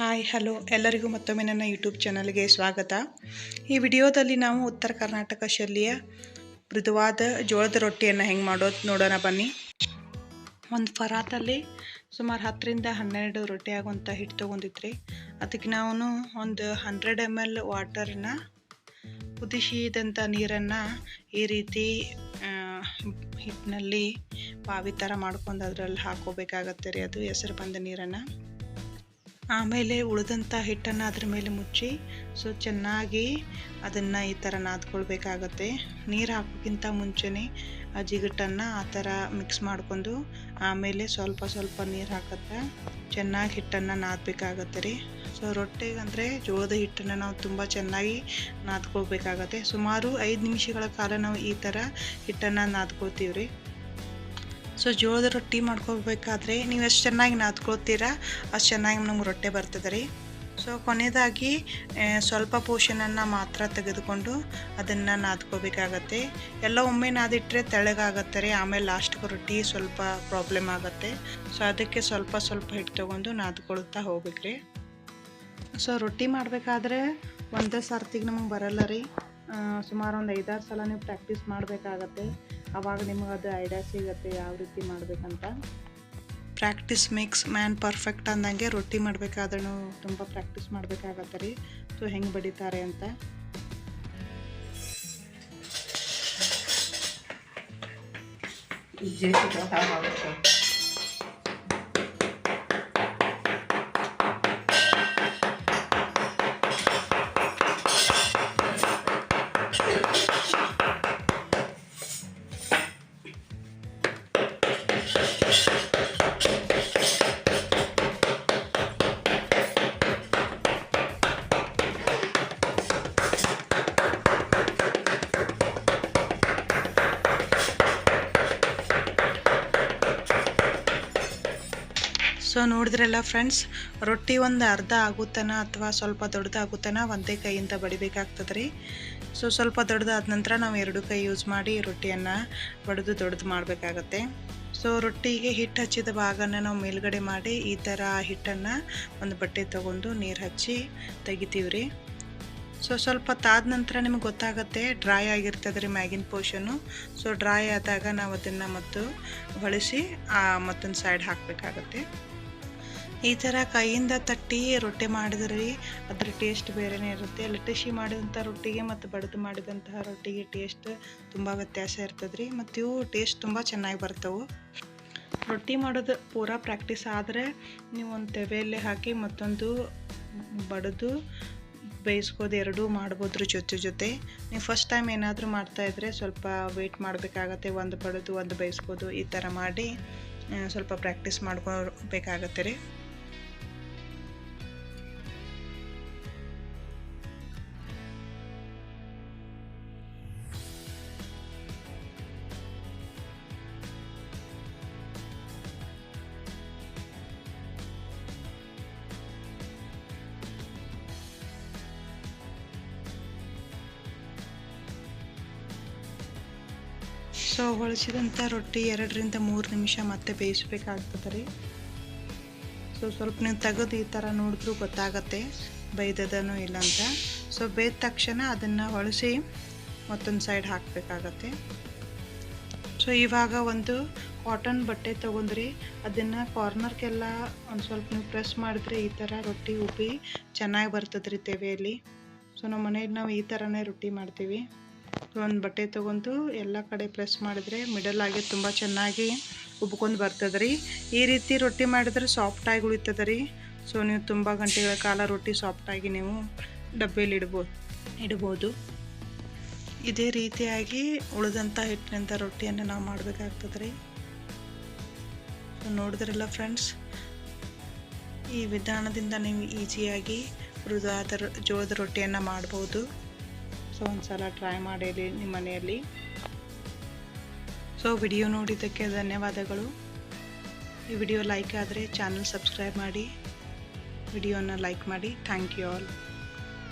Hi, hello. ಎಲ್ಲರಿಗೂ ಮತ್ತೊಮ್ಮೆ ನನ್ನ ಯೂಟ್ಯೂಬ್ ಚಾನಲ್ಗೆ ಸ್ವಾಗತ. ಈ ವಿಡಿಯೋದಲ್ಲಿ ನಾವು ಉತ್ತರ ಕರ್ನಾಟಕ ಶೈಲಿಯ ಮೃದುವಾದ ಜೋಳದ ರೊಟ್ಟಿಯನ್ನು ಹೆಂಗೆ ಮಾಡೋದು ನೋಡೋಣ ಬನ್ನಿ. ಒಂದು ಫರಾತಲ್ಲಿ ಸುಮಾರು ಹತ್ತರಿಂದ ಹನ್ನೆರಡು ರೊಟ್ಟಿ ಆಗುವಂಥ ಹಿಟ್ಟು ತೊಗೊಂಡಿದ್ರಿ. ಅದಕ್ಕೆ ನಾವು ಒಂದು ಹಂಡ್ರೆಡ್ ಎಂ ಎಲ್ ವಾಟರನ್ನ ಕುದಿಸಿದಂಥ ನೀರನ್ನು ಈ ರೀತಿ ಹಿಟ್ಟಿನಲ್ಲಿ ಬಾವಿ ಥರ ಮಾಡ್ಕೊಂಡು ಅದರಲ್ಲಿ ಹಾಕೋಬೇಕಾಗತ್ತೆ ರೀ. ಅದು ಹೆಸರು ಬಂದ ನೀರನ್ನು. ಆಮೇಲೆ ಉಳಿದಂಥ ಹಿಟ್ಟನ್ನು ಅದ್ರ ಮೇಲೆ ಮುಚ್ಚಿ, ಸೊ ಚೆನ್ನಾಗಿ ಅದನ್ನು ಈ ಥರ ನಾದ್ಕೊಳ್ಬೇಕಾಗತ್ತೆ. ನೀರು ಹಾಕೋಕ್ಕಿಂತ ಮುಂಚೆನೇ ಆ ಜಿಗಟನ್ನು ಆ ಥರ ಮಿಕ್ಸ್ ಮಾಡ್ಕೊಂಡು ಆಮೇಲೆ ಸ್ವಲ್ಪ ಸ್ವಲ್ಪ ನೀರು ಹಾಕುತ್ತೆ ಚೆನ್ನಾಗಿ ಹಿಟ್ಟನ್ನು ನಾದಬೇಕಾಗತ್ತೆ ರೀ. ಸೊ ರೊಟ್ಟಿಗಂದರೆ ಜೋಳದ ಹಿಟ್ಟನ್ನು ನಾವು ತುಂಬ ಚೆನ್ನಾಗಿ ನಾದ್ಕೊಳ್ಬೇಕಾಗತ್ತೆ. ಸುಮಾರು ಐದು ನಿಮಿಷಗಳ ಕಾಲ ನಾವು ಈ ಥರ ಹಿಟ್ಟನ್ನು ನಾದ್ಕೊಳ್ತೀವಿ ರೀ. ಸೊ ಜೋಳದ ರೊಟ್ಟಿ ಮಾಡ್ಕೋಬೇಕಾದ್ರೆ ನೀವು ಎಷ್ಟು ಚೆನ್ನಾಗಿ ನಾದ್ಕೊಳ್ತೀರಾ ಅಷ್ಟು ಚೆನ್ನಾಗಿ ನಮ್ಗೆ ರೊಟ್ಟೆ ಬರ್ತದೆ ರೀ. ಸೊ ಕೊನೆಯದಾಗಿ ಸ್ವಲ್ಪ ಪೋಷನನ್ನು ಮಾತ್ರ ತೆಗೆದುಕೊಂಡು ಅದನ್ನು ನಾದ್ಕೋಬೇಕಾಗತ್ತೆ. ಎಲ್ಲ ಒಮ್ಮೆ ನಾದಿಟ್ಟರೆ ತೆಳಗಾಗತ್ತೆ ರೀ, ಆಮೇಲೆ ಲಾಸ್ಟ್ಗೆ ರೊಟ್ಟಿ ಸ್ವಲ್ಪ ಪ್ರಾಬ್ಲಮ್ ಆಗುತ್ತೆ. ಸೊ ಅದಕ್ಕೆ ಸ್ವಲ್ಪ ಸ್ವಲ್ಪ ಹಿಟ್ಟು ತೊಗೊಂಡು ನಾದ್ಕೊಳ್ತಾ ಹೋಗ್ಬೇಕ್ರಿ ಸೊ ರೊಟ್ಟಿ ಮಾಡಬೇಕಾದ್ರೆ ಒಂದೇ ಸರ್ತಿಗೆ ನಮಗೆ ಬರಲ್ಲ ರೀ. ಸುಮಾರು ಒಂದು ಐದಾರು ಸಲ ನೀವು ಪ್ರಾಕ್ಟೀಸ್ ಮಾಡಬೇಕಾಗತ್ತೆ. ಅವಾಗ ನಿಮಗೆ ಅದು ಐಡಿಯಾ ಸಿಗುತ್ತೆ ಯಾವ ರೀತಿ ಮಾಡಬೇಕಂತ? ಪ್ರಾಕ್ಟೀಸ್ ಮೇಕ್ಸ್ ಮ್ಯಾನ್ ಪರ್ಫೆಕ್ಟ್ ಅಂದಂಗೆ ರೊಟ್ಟಿ ಮಾಡಬೇಕಾದ್ರೂ ತುಂಬ ಪ್ರಾಕ್ಟೀಸ್ ಮಾಡಬೇಕಾಗತ್ತೆ ರೀ. ಸೊ ಹೆಂಗೆ ಬಡಿತಾರೆ ಅಂತ? ಜೇಸಿಗೆ ಸೊ ನೋಡಿದ್ರಲ್ಲ ಫ್ರೆಂಡ್ಸ್ ರೊಟ್ಟಿ ಒಂದು ಅರ್ಧ ಆಗುತ್ತನ ಅಥವಾ ಸ್ವಲ್ಪ ದೊಡ್ಡದಾಗುತ್ತನ ಒಂದೇ ಕೈಯಿಂದ ಬಡಿಬೇಕಾಗ್ತದೆ ರೀ ಸೊ ಸ್ವಲ್ಪ ದೊಡ್ಡದಾದ ನಂತರ ನಾವು ಎರಡು ಕೈ ಯೂಸ್ ಮಾಡಿ ರೊಟ್ಟಿಯನ್ನು ಬಡಿದು ದೊಡ್ಡದು ಮಾಡಬೇಕಾಗತ್ತೆ. ಸೊ ರೊಟ್ಟಿಗೆ ಹಿಟ್ಟು ಹಚ್ಚಿದ ಭಾಗನ ನಾವು ಮೇಲ್ಗಡೆ ಮಾಡಿ ಈ ಥರ ಹಿಟ್ಟನ್ನು ಒಂದು ಬಟ್ಟೆ ತೊಗೊಂಡು ನೀರು ಹಚ್ಚಿ ತೆಗಿತೀವಿ ರೀ ಸೊ ಸ್ವಲ್ಪ ತಾದ ನಂತರ ನಿಮಗೆ ಗೊತ್ತಾಗುತ್ತೆ ಡ್ರೈ ಆಗಿರ್ತದೆ ರೀ ಮ್ಯಾಗಿನ ಪೋಷನು ಸೊ ಡ್ರೈ ಆದಾಗ ನಾವು ಅದನ್ನು ಮತ್ತು ಬಳಸಿ ಮತ್ತೊಂದು ಸೈಡ್ ಹಾಕಬೇಕಾಗತ್ತೆ. ಈ ಥರ ಕೈಯಿಂದ ತಟ್ಟಿ ರೊಟ್ಟಿ ಮಾಡಿದ್ರಿ, ಅದ್ರ ಟೇಸ್ಟ್ ಬೇರೆನೇ ಇರುತ್ತೆ. ಲಟ್ಟಿಸಿ ಮಾಡಿದಂಥ ರೊಟ್ಟಿಗೆ ಮತ್ತು ಬಡಿದು ಮಾಡಿದಂತಹ ರೊಟ್ಟಿಗೆ ಟೇಸ್ಟ್ ತುಂಬ ವ್ಯತ್ಯಾಸ ಇರ್ತದೆ ರೀ ಮತ್ತು ಇವು ಟೇಸ್ಟ್ ತುಂಬ ಚೆನ್ನಾಗಿ ಬರ್ತವೆ. ರೊಟ್ಟಿ ಮಾಡೋದು ಪೂರಾ ಪ್ರಾಕ್ಟೀಸ್ ಆದರೆ ನೀವು ಒಂದು ತೆವೆಯಲ್ಲೇ ಹಾಕಿ ಮತ್ತೊಂದು ಬಡಿದು ಬೇಯಿಸ್ಬೋದು, ಎರಡೂ ಮಾಡ್ಬೋದ್ರ ಜೊತೆ ಜೊತೆ. ನೀವು ಫಸ್ಟ್ ಟೈಮ್ ಏನಾದರೂ ಮಾಡ್ತಾಯಿದ್ರೆ ಸ್ವಲ್ಪ ವೆಯ್ಟ್ ಮಾಡಬೇಕಾಗತ್ತೆ. ಒಂದು ಬಡದು, ಒಂದು ಬೇಯಿಸ್ಬೋದು, ಈ ಥರ ಮಾಡಿ ಸ್ವಲ್ಪ ಪ್ರಾಕ್ಟೀಸ್ ಮಾಡ್ಕೊಬೇಕಾಗತ್ತೆ ರೀ. ಸೊ ಹೊಳಿಸಿದಂಥ ರೊಟ್ಟಿ ಎರಡರಿಂದ ಮೂರು ನಿಮಿಷ ಮತ್ತೆ ಬೇಯಿಸ್ಬೇಕಾಗ್ತದೆ. ರೀ ಸೊ ಸ್ವಲ್ಪ ನೀವು ತೆಗೆದು ಈ ಥರ ನೋಡಿದ್ರೂ ಗೊತ್ತಾಗತ್ತೆ ಬೈದದನೋ ಇಲ್ಲ ಅಂತ ಸೊ ಬೇಯ್ದ ತಕ್ಷಣ ಅದನ್ನು ಹೊಳಿಸಿ ಮತ್ತೊಂದು ಸೈಡ್ ಹಾಕಬೇಕಾಗತ್ತೆ. ಸೊ ಇವಾಗ ಒಂದು ಕಾಟನ್ ಬಟ್ಟೆ ತೊಗೊಂಡ್ರಿ, ಅದನ್ನು ಕಾರ್ನರ್ಗೆಲ್ಲ ಒಂದು ಸ್ವಲ್ಪ ನೀವು ಪ್ರೆಸ್ ಮಾಡಿದ್ರೆ ಈ ಥರ ರೊಟ್ಟಿ ಉಬ್ಬಿ ಚೆನ್ನಾಗಿ ಬರ್ತದ್ರಿ ತೆವೆಯಲ್ಲಿ. ಸೊ ನಮ್ಮ ಮನೇಲಿ ನಾವು ಈ ಥರನೇ ರೊಟ್ಟಿ ಮಾಡ್ತೀವಿ. ಒಂದು ಬಟ್ಟೆ ತೊಗೊಂಡು ಎಲ್ಲ ಕಡೆ ಪ್ರೆಸ್ ಮಾಡಿದ್ರೆ ಮಿಡಲ್ ಆಗಿ ತುಂಬ ಚೆನ್ನಾಗಿ ಉಬ್ಕೊಂಡು ಬರ್ತದೆ ರೀ. ಈ ರೀತಿ ರೊಟ್ಟಿ ಮಾಡಿದ್ರೆ ಸಾಫ್ಟಾಗಿ ಉಳಿತದೆ ರೀ. ಸೊ ನೀವು ತುಂಬ ಗಂಟೆಗಳ ಕಾಲ ರೊಟ್ಟಿ ಸಾಫ್ಟಾಗಿ ನೀವು ಡಬ್ಬಿಯಲ್ಲಿ ಇಡ್ಬೋದು ಇಡ್ಬೋದು. ಇದೇ ರೀತಿಯಾಗಿ ಉಳಿದಂಥ ಹಿಟ್ಟಿನಿಂದ ರೊಟ್ಟಿಯನ್ನು ನಾವು ಮಾಡಬೇಕಾಗ್ತದೆ ರೀ. ನೋಡಿದ್ರಲ್ಲ ಫ್ರೆಂಡ್ಸ್ ಈ ವಿಧಾನದಿಂದ ನೀವು ಈಸಿಯಾಗಿ ಮೃದುವಾದ ಜೋಳದ ರೊಟ್ಟಿಯನ್ನು ಮಾಡ್ಬೋದು. ಸೊ ಒಂದ್ಸಲ ಟ್ರೈ ಮಾಡಿರಿ ನಿಮ್ಮ ಮನೆಯಲ್ಲಿ. ಸೊ ವಿಡಿಯೋ ನೋಡಿದ್ದಕ್ಕೆ ಧನ್ಯವಾದಗಳು. ಈ ವಿಡಿಯೋ ಲೈಕ್ ಆದರೆ ಚಾನಲ್ ಸಬ್ಸ್ಕ್ರೈಬ್ ಮಾಡಿ. ವಿಡಿಯೋನ ಲೈಕ್ ಮಾಡಿ. Thank you all